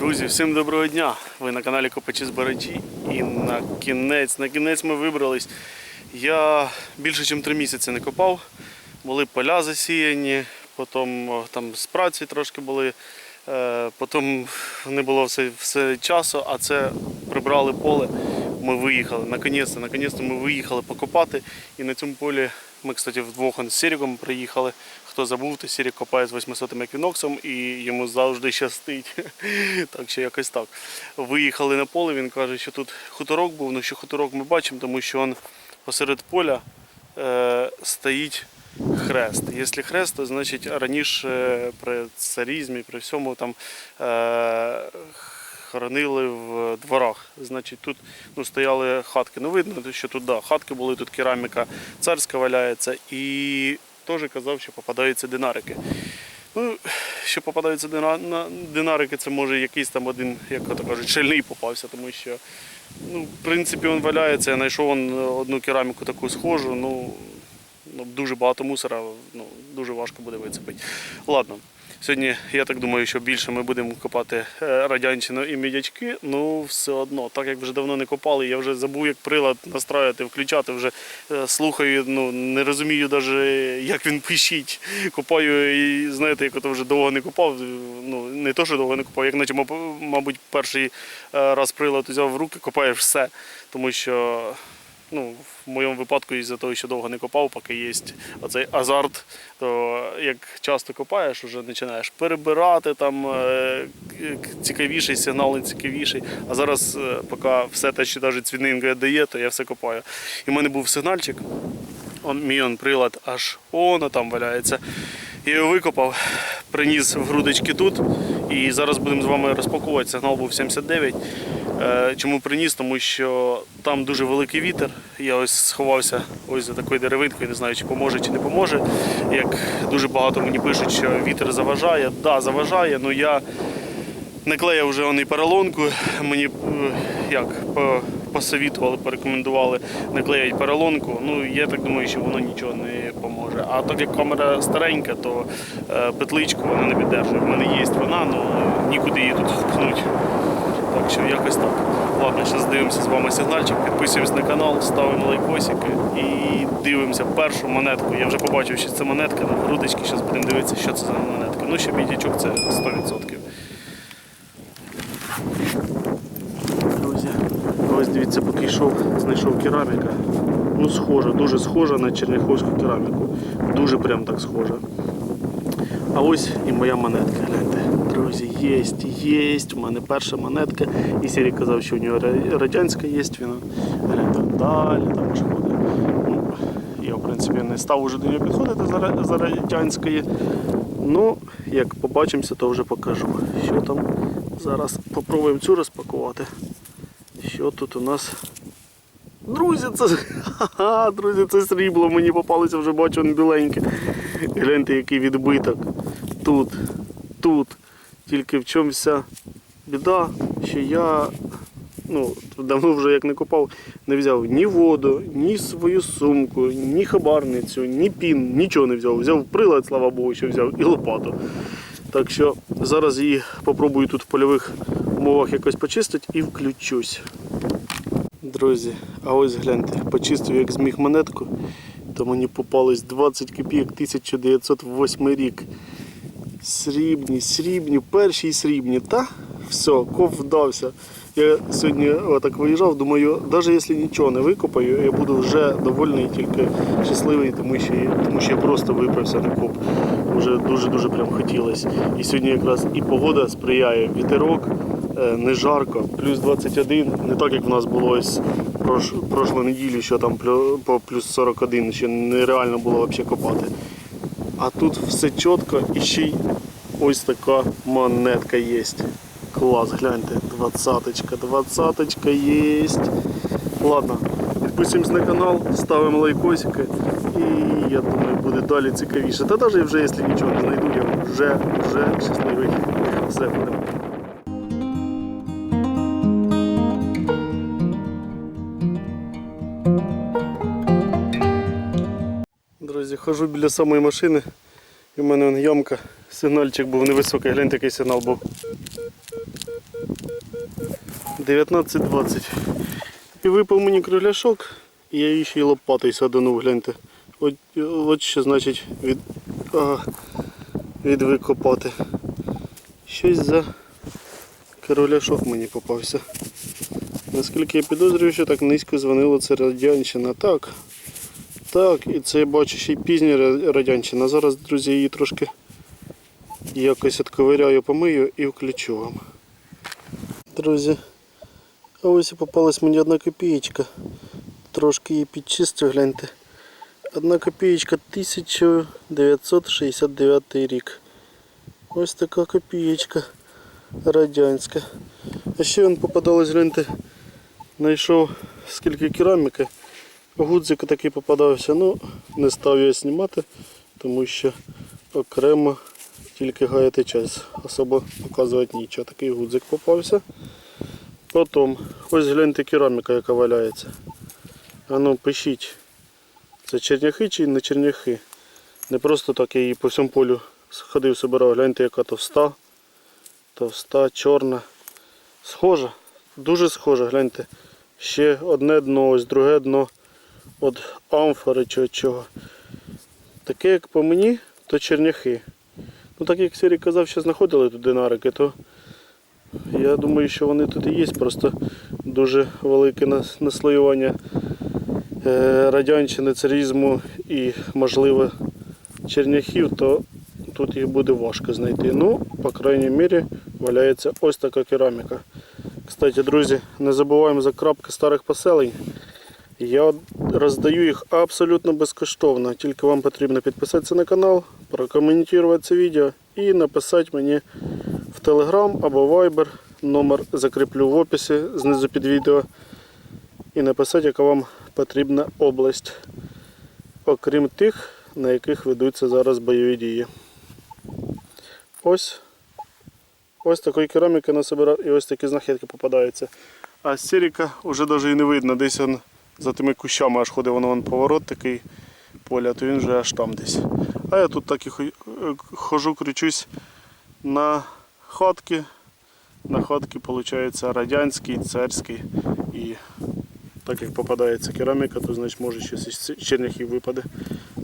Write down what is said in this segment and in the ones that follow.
Друзі, всім доброго дня! Ви на каналі Копачі з Бараджі. І на кінець, на кінець ми вибрались. Я більше ніж три місяці не копав. Були поля засіяні, потім там з праці трошки були. Е, Потім не було все, все часу, а це прибрали поле. Ми виїхали. Наконець-то, наконець-то ми виїхали покопати. І на цьому полі ми, кстати, вдвох з Сіріком приїхали. Хто забув, то Сірік копає з 800 еквіноксом і йому завжди щастить. так що якось так. Виїхали на поле, він каже, що тут хуторок був, ну що хуторок ми бачимо, тому що він посеред поля е, стоїть хрест. Якщо хрест, то значить раніше при царізмі, при всьому там е, хоронили в дворах. Значить, тут ну, стояли хатки. Ну, видно, що тут да, хатки були, тут кераміка царська валяється. І теж казав, що попадаються динарики. Ну, що попадаються динарики, це може якийсь там один, як то кажуть, шельний попався, тому що ну, в принципі він валяється. Я знайшов одну кераміку таку схожу. Ну, ну, дуже багато мусора, ну, дуже важко буде вицепити. Ладно. Сьогодні я так думаю, що більше ми будемо копати е, радянщину і мідячки, ну все одно, так як вже давно не копали, я вже забув, як прилад настраювати, включати, вже е, слухаю, ну не розумію навіть, як він пишіть. Копаю і знаєте, як ото вже довго не копав. Ну не то, що довго не копав, як наче, мабуть, перший е, раз прилад взяв в руки, копаєш все. Тому що ну, в моєму випадку, із-за того, що довго не копав, поки є оцей азарт, то як часто копаєш, вже починаєш перебирати там е, цікавіший сигнал, цікавіший. А зараз, е, поки все те, що навіть цвінинка дає, то я все копаю. І в мене був сигнальчик, он, мій он прилад аж воно там валяється. Я його викопав, приніс в грудочки тут. І зараз будемо з вами розпаковувати. Сигнал був 79. Е, Чому приніс? Тому що там дуже великий вітер. Я ось сховався ось за такою деревинкою, не знаю, чи поможе, чи не поможе. Як дуже багато мені пишуть, що вітер заважає. Так, да, заважає, але я не клеїв вже вони поролонку. Мені е, як посовітували, порекомендували не клеїть поролонку. Ну я так думаю, що воно нічого не поможе. А так як камера старенька, то е, петличку вона не піддержує. В мене є вона, але нікуди її тут впхнути. Так що якось так. Ладно, зараз дивимося з вами сигнальчик, підписуємось на канал, ставимо лайкосики і дивимося першу монетку. Я вже побачив, що це монетка на грудочки. Зараз будемо дивитися, що це за монетка. Ну, ще бідячок це 100%. Друзі, ось дивіться, поки йшов, знайшов кераміка. Ну, схожа, дуже схожа на черняховську кераміку. Дуже прям так схожа. А ось і моя монетка, гляньте. Друзі, єсть, єсть. У мене перша монетка. І Сірі казав, що у нього радянська є, він гляньте, далі там вже буде. Ну, я, в принципі, не став уже до нього підходити за, радянської. Ну, як побачимося, то вже покажу. Що там. Зараз попробуємо цю розпакувати. Що тут у нас? Друзі, це Ха-ха, друзі, це срібло. Мені попалося вже бачу він біленьке. Гляньте, який відбиток. Тут, тут. Тільки в чому вся біда, що я ну, давно вже як не копав, не взяв ні воду, ні свою сумку, ні хабарницю, ні пін, нічого не взяв. Взяв прилад, слава Богу, що взяв, і лопату. Так що зараз її попробую тут в польових умовах якось почистити і включусь. Друзі, а ось гляньте, почистив як зміг монетку, то мені попалось 20 копійок 1908 рік. Срібні, срібні, перші срібні. Та все, ков вдався. Я сьогодні отак виїжджав, думаю, навіть якщо нічого не викопаю, я буду вже довольний, тільки щасливий, тому що, тому що я просто виправся на коп. Вже дуже-дуже прям хотілося. І сьогодні якраз і погода сприяє, вітерок, е, не жарко, плюс 21, не так як в нас було ось прош, прошлу неділю, що там по плюс 41, ще нереально було взагалі копати. А тут все чітко і ще й ось така монетка є. Клас, гляньте, двадцяточка, двадцяточка є. Ладно, підписуємось на канал, ставимо лайкосики і я думаю буде далі цікавіше. Та навіть вже якщо нічого не знайду, я вже, вже щасливий. Все будемо. Друзі, хожу біля самої машини. І в мене вон ямка, сигнальчик був невисокий, гляньте який сигнал був. 19-20. І випав мені кругляшок, і я її ще й лопатою саданув, гляньте. От, от що значить від, а, від викопати. Щось за кругляшок мені попався. Наскільки я підозрюю, що так низько дзвонило це радянщина. Так. Так, і це я бачу ще й пізня радянщина. Зараз, друзі, її трошки якось відковиряю, помию і включу вам. Друзі, а ось і попалась мені одна копієчка. Трошки її підчистив, гляньте. Одна копієчка 1969 рік. Ось така копієчка радянська. А ще він попадалось, гляньте, знайшов скільки кераміки. Гудзик такий попадався, ну не став його знімати, тому що окремо тільки гаяти час. Особо показувати нічого. Такий гудзик попався. Потім, ось гляньте кераміка, яка валяється. А ну пишіть. Це черняхи чи не черняхи? Не просто так я її по всьому полю ходив, собирав. Гляньте, яка товста. Товста, чорна. Схожа. Дуже схожа, гляньте. Ще одне дно, ось друге дно від амфори чи чого. Таке, як по мені, то черняхи. Ну так як Сірій казав, що знаходили тут динарики, то я думаю, що вони тут і є. Просто дуже велике нас- наслоювання е, радянщини, царізму і, можливо, черняхів, то тут їх буде важко знайти. Ну, по крайній мірі, валяється ось така кераміка. Кстати, друзі, не забуваємо за крапки старих поселень. Я роздаю їх абсолютно безкоштовно. Тільки вам потрібно підписатися на канал, прокоментувати це відео і написати мені в Telegram або Viber. Номер закріплю в описі знизу під відео. І написати, яка вам потрібна область, окрім тих, на яких ведуться зараз бойові дії. Ось. Ось такої кераміки насобирав і ось такі знахідки попадаються. А сіріка вже навіть і не видно, десь він за тими кущами аж ходить, воно вон поворот такий поля, то він вже аж там десь. А я тут так і е, хожу, кручусь на хатки. На хатки, виходить, радянський, царський. І так як попадається кераміка, то значить може щось із черняхів випаде.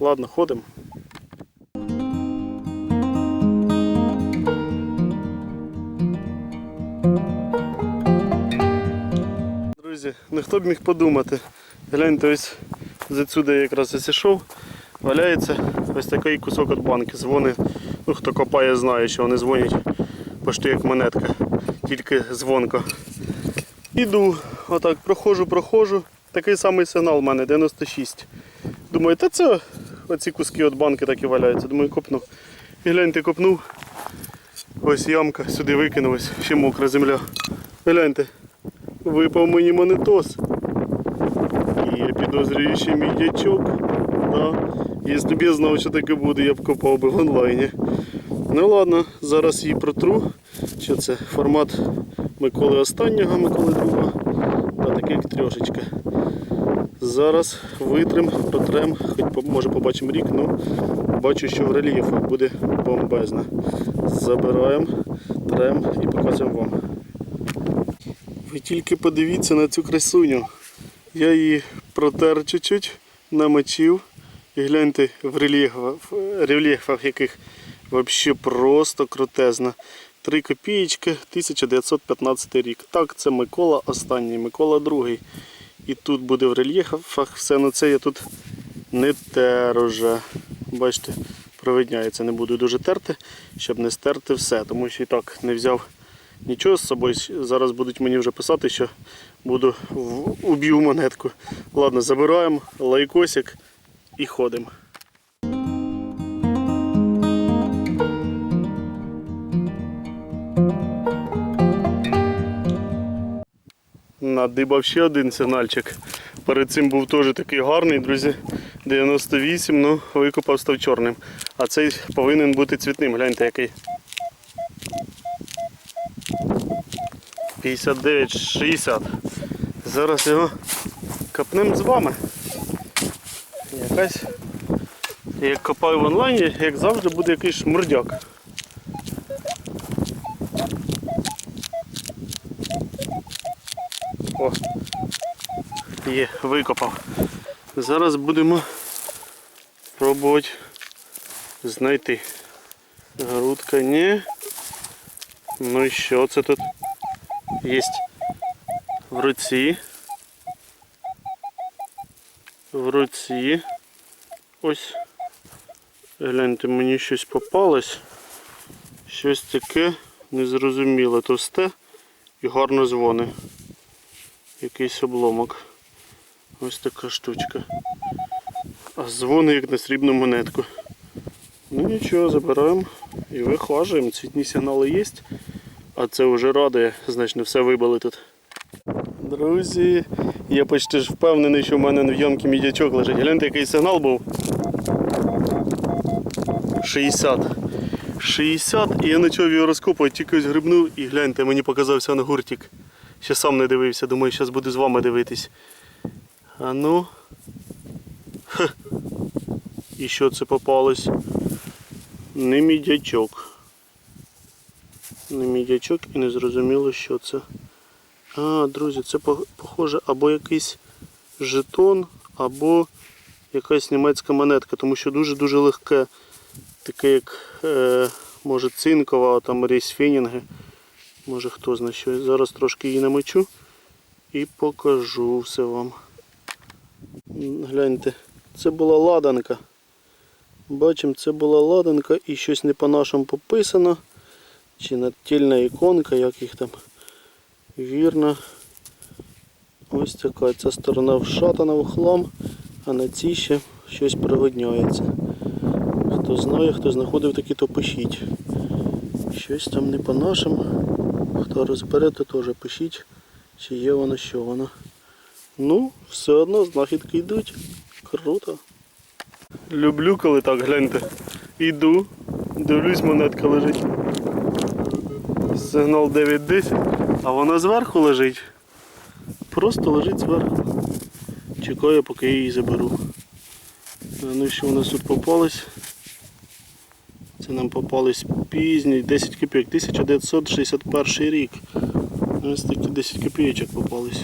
Ладно, ходимо. Друзі, ну хто б міг подумати. Гляньте, ось звідсюди якраз ось ішов, валяється ось такий кусок від банки. Дзвони, ну хто копає, знає, що вони дзвонять почти як монетка, тільки дзвонко. Іду, отак, проходжу, проходжу. Такий самий сигнал у мене 96. Думаю, та це оці куски від банки так і валяються. Думаю, копну. І гляньте, копнув. Ось ямка, сюди викинулась, ще мокра земля. Гляньте, випав мені монетос. І я підозрюю ще мій дячок. Да. Якщо б я знав, що таке буде, я б копав би в онлайні. Ну ладно, зараз її протру. Що це? Формат Миколи останнього, Миколи другого. Да, такий трьошечка. Зараз витрим, протрем, хоч може побачимо рік, ну бачу, що в рельєфах буде бомбезно. Забираємо, трем і показуємо вам. Ви тільки подивіться на цю красуню. Я її протер чуть-чуть, намочив. І гляньте в рельєфах, яких взагалі просто крутезна. 3 копієчки, 1915 рік. Так, це Микола останній, Микола другий. І тут буде в рельєфах все на це я тут не тер уже. Бачите, провидняється, не буду дуже терти, щоб не стерти все, тому що і так не взяв нічого з собою. Зараз будуть мені вже писати, що буду уб'ю монетку. Ладно, забираємо лайкосик і ходимо. Надибав ще один сигнальчик. Перед цим був теж такий гарний, друзі. 98, ну викопав став чорним. А цей повинен бути цвітним. Гляньте який. 59-60. Зараз його копнемо з вами. Якась. Як копаю в онлайні, як завжди буде якийсь шмурдяк. О, Є, викопав. Зараз будемо пробувати знайти. Грудка ні. Ну і що це тут? Єсть в руці. В руці. Ось. Гляньте, мені щось попалось. Щось таке незрозуміле, товсте і гарно дзвони. Якийсь обломок. Ось така штучка. А дзвони як на срібну монетку. Ну нічого, забираємо і вихважуємо. Цвітні сигнали є, а це вже радує, значить не все вибили тут. Друзі, я почти ж впевнений, що в мене в ямці мідячок лежить. Гляньте, який сигнал був. 60. 60 і я почав його розкопувати, тільки ось грибнув і гляньте, мені показався на гуртик. Ще сам не дивився, думаю, зараз буду з вами дивитись. А ну. Хе. І що це попалось? Не мідячок. Не мідячок і не зрозуміло, що це. А, друзі, це похоже або якийсь жетон, або якась німецька монетка, тому що дуже-дуже легке. Таке як е, може цинкова, а там рейсфінінги. Може хто знає що. Зараз трошки її намочу і покажу все вам. Гляньте, це була ладанка. Бачимо, це була ладанка і щось не по-нашому пописано. Чи нательна іконка, як їх там. Вірно. Ось така ця сторона вшатана в а на цій ще щось пригодняється. Хто знає, хто знаходив такі, то пишіть. Щось там не по нашому. Хто розбере, то теж пишіть, чи є воно, що воно. Ну, все одно знахідки йдуть. Круто. Люблю, коли так, гляньте. Іду, дивлюсь, монетка лежить. Сигнал 9.10, а вона зверху лежить. Просто лежить зверху. Чекаю, поки я її заберу. Ну що у нас тут попалось? Це нам попались пізні 10 копійок, 1961 рік. Ось такі 10 копійочок попались.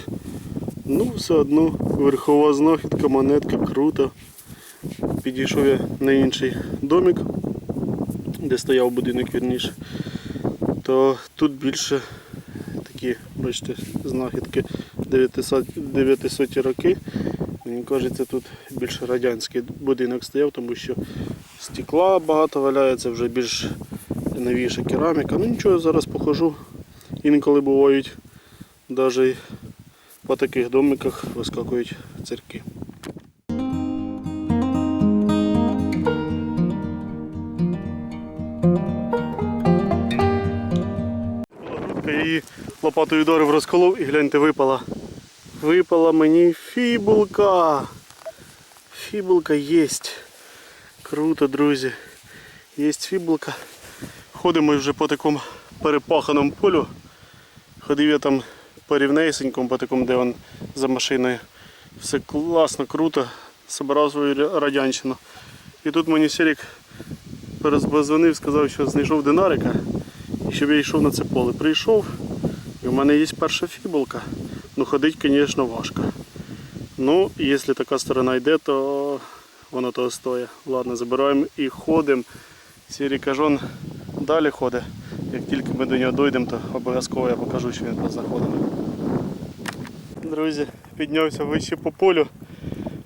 Ну, все одно верхова знахідка, монетка, круто. Підійшов я на інший домик, де стояв будинок вірніше. То тут більше такі, бачите, знахідки 900, 900 роки. Мені кажеться, тут більше радянський будинок стояв, тому що стекла багато валяється, вже більш новіша кераміка. Ну нічого, зараз покажу. Інколи бувають навіть по таких домиках вискакують церкви. Лопатою ударив розколов і гляньте, випала. Випала мені фібулка. Фібулка єсть. Круто, друзі. Єсть фібулка. Ходимо вже по такому перепаханому полю. Ходив я там по рівнесенькому, по такому, де він за машиною. Все класно, круто. Собирав свою радянщину. І тут мені Серік перезвонив, сказав, що знайшов динарика. І щоб я йшов на це поле. Прийшов, і в мене є перша фібулка. Ну ходить, звісно, важко. Ну, якщо така сторона йде, то воно того стоїть. Ладно, забираємо і ходимо. Сірі кажон далі ходить. Як тільки ми до нього дійдемо, то обов'язково я покажу, що він тут знаходить. Друзі, піднявся вище по полю.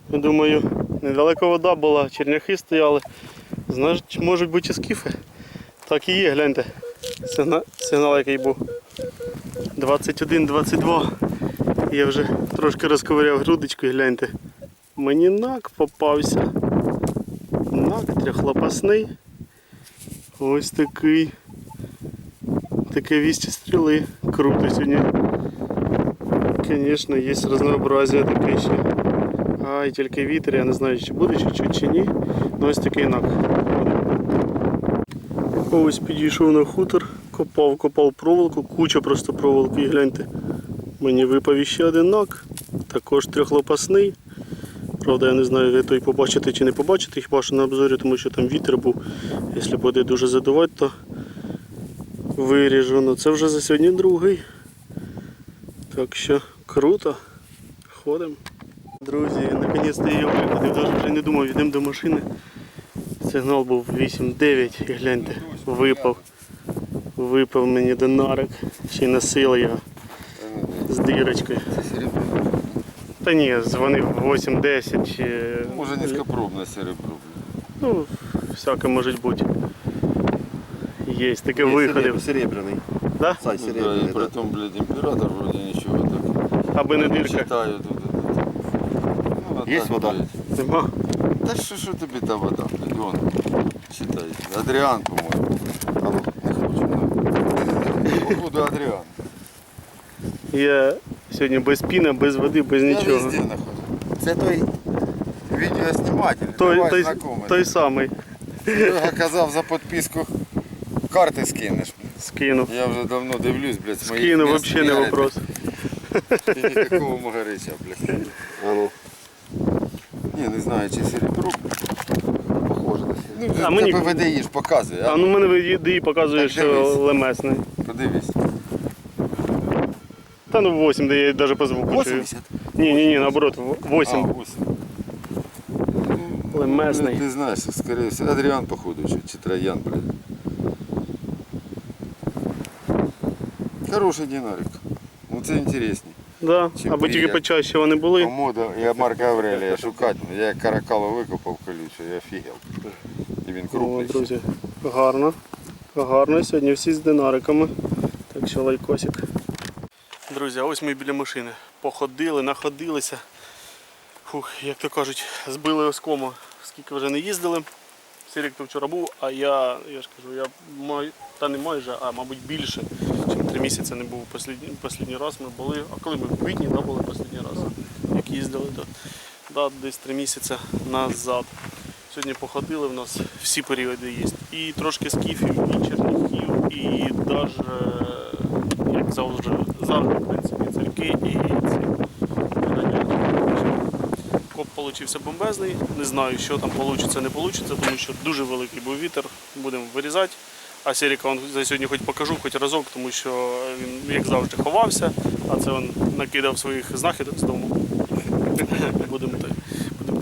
Думаю, недалеко вода була, черняхи стояли. Значить, можуть бути і скіфи. Так і є, гляньте. Сигнал, сигнал який був. 21-22. Я вже трошки розковиряв грудочку гляньте. Мені нак попався. Нак трьохлопасний. Ось такий. Таке вісті стріли. Круто сьогодні. Звісно, є разнообразие таке ще. Ай, тільки вітер, я не знаю, чи буде чи чуть чи ні. Ну ось такий нак. Ось підійшов на хутор, копав, копав проволоку, куча просто проволоки, і гляньте. Мені випав іще один нак, також трьохлопасний. Правда, я не знаю, ви той побачите чи не побачите, хіба що на обзорі, тому що там вітер був. Якщо буде дуже задувати, то виріжу. Ну це вже за сьогодні другий. Так що круто. Ходимо. Друзі, наконець-то я виходив, навіть вже не думав, йдемо до машини. Сигнал був 8-9 і гляньте, випав. Випав мені динарик. Ще й носила я з дірочкою. Та ні, дзвонив 8-10 чи. Може низькопробне серебро. Ну, всяке може бути. Є таке виходив. Серебряний. Да? Сай Ну, да, серебряний. і при тому, блядь, імператор вроді нічого так. Аби не дирка. Читаю тут. тут. Ну, а Є так, вода? блядь. Нема. Та що, що тобі та вода, блядь, вон. Читай. Адріан, по-моєму. А ну, не хочу. Походу Адріан. Я сьогодні без піна, без води, без Я нічого. везде нахожу. Це той відеосніматель. Той, Давай той, знайомий. той самий Той казав за підписку карти скинеш. скинув. Я вже давно дивлюсь, блядь, з моїх Скинув, міст взагалі не вопрос. І ніякого Магарича, блядь. А ну. Ні, не знаю, чи серебро. Серебро. Ну, А мені- тебе ВДІ ж показує, а? А ну мене її показує, що лемесний. Подивись. Та ну 8, де я навіть по звуку чую. 80? Ні, ні, ні, наоборот, А, 8. 8. Лемесний. Ти знаєш, скоріше всього, Адріан, походу, чи, чи Троян, блядь. Хороший динарик. Ну це інтересний. Да. Аби тільки почаще вони були. Комода, я Марка Аврелія шукати. Я як каракало викопав колюче, я офігел. І він О, друзі, гарно. Гарно. Сьогодні всі з динариками. Так що лайкосик. Друзі, а ось ми біля машини. Походили, находилися. Фух, як то кажуть, збили оскому, скільки вже не їздили. Сирік то вчора був, а я, я ж кажу, я май, та не майже, а мабуть більше, ніж три місяці не був останній раз ми були. А коли ми в квітні да, були останній раз, як їздили, то да, десь три місяці назад. Сьогодні походили, в нас всі періоди є. І трошки скіфів, і черніхів, і навіть, як завжди, завжди, в принципі, церкви і ці. Коп получився бомбезний. Не знаю, що там вийде, не вийде, тому що дуже великий був вітер. Будемо вирізати. А Серіка он за сьогодні хоч покажу, хоч разок, тому що він, як завжди, ховався, а це він накидав своїх знахідок з дому. Будемо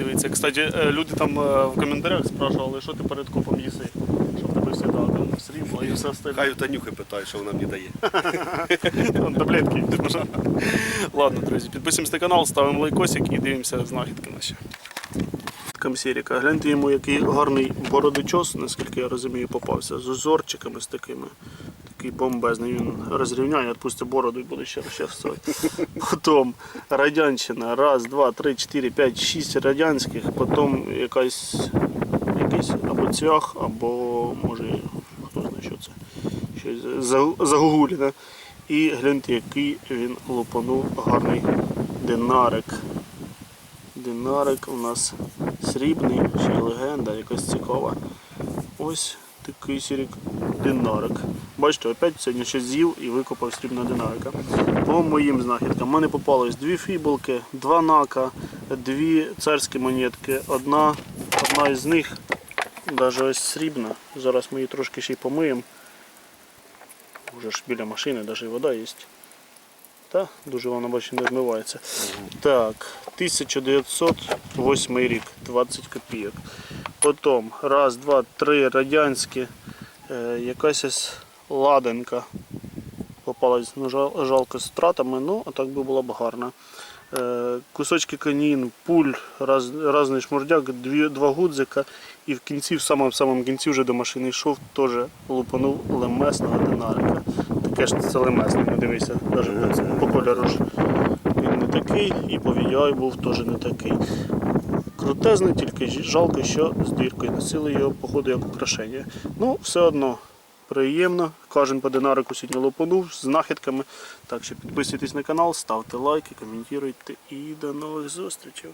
так. Дивитися. Кстати, е, люди там е, в коментарях спрашували, що ти перед копом їси. Що в тебе завжди там срібло і все остальне. Хай у Танюхи питає, що вона мені дає. Таблетки. Ладно, друзі, підписуємось на канал, ставимо лайкосик і дивимося знахідки наші. Камсіріка. Гляньте йому, який гарний бородичос, наскільки я розумію, попався. З узорчиками з такими. Такий бомбезний. Він розрівняє, відпустить бороду і буде ще розчесувати. Потім радянщина. Раз, два, три, чотири, п'ять, шість радянських. Потім якась, якийсь або цвях, або може хто знає, що це. Щось за- загугліне. І гляньте, який він лупанув гарний динарик. Динарик у нас срібний, ще легенда, якась цікава. Ось такий сірік динарик. Бачите, опять сьогодні щось з'їв і викопав срібного динарика. По моїм знахідкам. У мене попалось дві фібулки, два нака, дві царські монетки. Одна, одна із них навіть ось срібна. Зараз ми її трошки ще й помиємо. Уже ж біля машини, навіть і вода є. Та, дуже вона бачу не вмивається. Так, 1908 рік, 20 копійок. Потім раз, два, три радянські, е, якась ладенка. Попалась, ну, жал- жалко з втратами, ну, а так би було б гарно. Е, кусочки канін, пуль, раз, разний шмурдяк, дві, два гудзика. І в кінці, в самому самому кінці вже до машини йшов, теж лупанув лемесного динарика. Таке ж це лемесне, не дивися, навіть по, кольору ж він не такий, і по VDI був теж не такий. Крутезний, тільки жалко, що з диркою носили його, походу, як украшення. Ну, все одно приємно. Кожен по динарику сьогодні лопонув з знахідками. Так що підписуйтесь на канал, ставте лайки, коментуйте і до нових зустрічей.